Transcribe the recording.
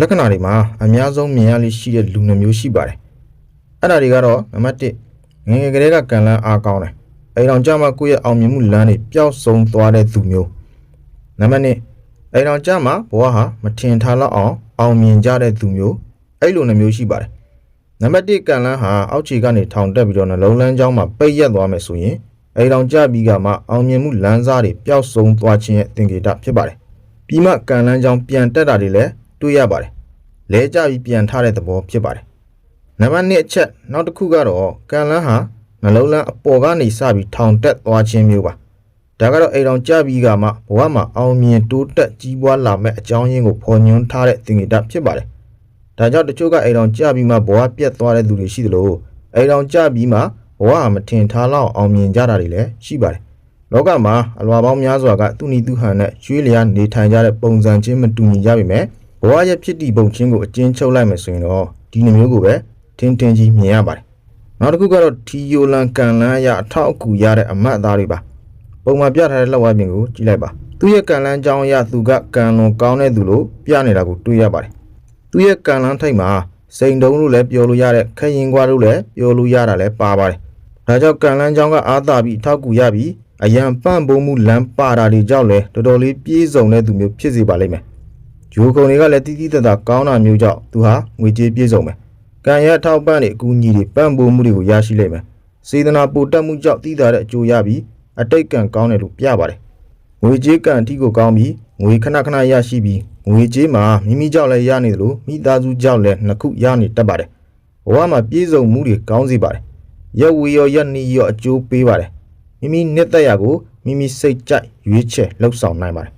လက္ခဏာတွေမှာအများဆုံးမြင်ရလိရှိတဲ့လူနှမျိုးရှိပါတယ်အဲ့ဒါတွေကတော့နံပါတ်1ငယ်ငယ်ကလေးကကံလန်းအားကောင်းတယ်အိမ်အောင်ကြမှာကိုယ့်ရဲ့အောင်မြင်မှုလမ်းတွေပျောက်ဆုံးသွားတဲ့သူမျိုးနံပါတ်2အိမ်အောင်ကြမှာဘဝဟာမထင်ထားလောက်အောင်အောင်မြင်ကြတဲ့သူမျိုးအဲ့လိုနှမျိုးရှိပါတယ်နံပါတ်1ကံလန်းဟာအောက်ခြေကနေထောင်တက်ပြီးတော့နှလုံးလန်းကြောင်းမှာပိတ်ရက်သွားမယ်ဆိုရင်အိမ်အောင်ကြပြီးကမှအောင်မြင်မှုလမ်းစားတွေပျောက်ဆုံးသွားခြင်းရဲ့သင်္ကေတဖြစ်ပါတယ်ပြီးမှကံလန်းကြောင်းပြန်တက်တာတွေလည်း တွေ့ရပါတယ်လဲကြပြီးပြန်ထားတဲ့သဘောဖြစ်ပါတယ်နံပါတ်2အချက်နောက်တစ်ခုကတော့ကန်လန်းဟာနှလုံးလန်းအပေါ်ကနေစပြီးထောင်တက်သွားခြင်းမျိုးပါဒါကတော့အိမ်တော်ကြပြီးကမှဘဝမှာအောင်မြင်တိုးတက်ကြီးပွားလာမဲ့အကြောင်းရင်းကိုဖော်ညွှန်းထားတဲ့သင်္ကေတဖြစ်ပါတယ်ဒါကြောင့်တချို့ကအိမ်တော်ကြပြီးမှဘဝပြတ်သွားတဲ့သူတွေရှိသလိုအိမ်တော်ကြပြီးမှဘဝဟာမထင်ထားလောက်အောင်မြင်ကြတာတွေလည်းရှိပါတယ်လောကမှာအလွာပေါင်းများစွာကသူနီသူဟန်နဲ့ရွှေလျားနေထိုင်ကြတဲ့ပုံစံချင်းမတူညီကြပေမဲ့ဘ ဝရဲ့ဖြစ်တည်ပုံချင်းကိုအကျဉ်းချုပ်လိုက်မယ်ဆိုရင်တော့ဒီနှမျိုးကိုပဲထင်းထင်းကြီးမြင်ရပါတယ်။နောက်တစ်ခုကတော့ထီယိုလန်ကန်လန်းရအထောက်အကူရတဲ့အမတ်အသားတွေပါ။ပုံမှန်ပြထားတဲ့လက်ဝါးပြင်ကိုကြည့်လိုက်ပါ။သူ့ရဲ့ကန်လန်းကြောင်းအရသူကကန်လွန်ကောင်းတဲ့သူလို့ပြနေတာကိုတွေ့ရပါတယ်။သူ့ရဲ့ကန်လန်းထိတ်မှာစိန်တုံးလို့လည်းပြောလို့ရတဲ့ခရင်ကွာလို့လည်းပြောလို့ရတာလည်းပါပါတယ်။ဒါကြောင့်ကန်လန်းကြောင်းကအားသာပြီးအထောက်အကူရပြီးအရန်ပန့်ပုံးမှုလမ်းပါတာတွေကြောင့်လည်းတော်တော်လေးပြည့်စုံတဲ့သူမျိုးဖြစ်စေပါလိမ့်မယ်။ ဂျိုကုံတွေကလည်းတီးတီးတတ်ကောင်းတာမျိုးကြောင့်သူဟာငွေကြေးပြည့်စုံမယ်။ကံရထောက်ပံ့တဲ့အကူအညီတွေပံ့ပိုးမှုတွေကိုရရှိလိမ့်မယ်။စေတနာပိုတက်မှုကြောင့်တည်တာတဲ့အကျိုးရပြီးအတိတ်ကံကောင်းတယ်လို့ပြပါတယ်။ငွေကြေးကံအထီးကိုကောင်းပြီးငွေခဏခဏရရှိပြီးငွေကြေးမှာမိမိကြောင့်လည်းရနေတယ်လို့မိသားစုကြောင့်လည်းနှစ်ခုရနေတတ်ပါတယ်။ဘဝမှာပြည့်စုံမှုတွေကောင်းစေပါတယ်။ရက်ဝေရောရက်နီရောအကျိုးပေးပါတယ်။မိမိနှစ်သက်ရာကိုမိမိစိတ်ကြိုက်ရွေးချယ်လှုပ်ဆောင်နိုင်ပါတယ်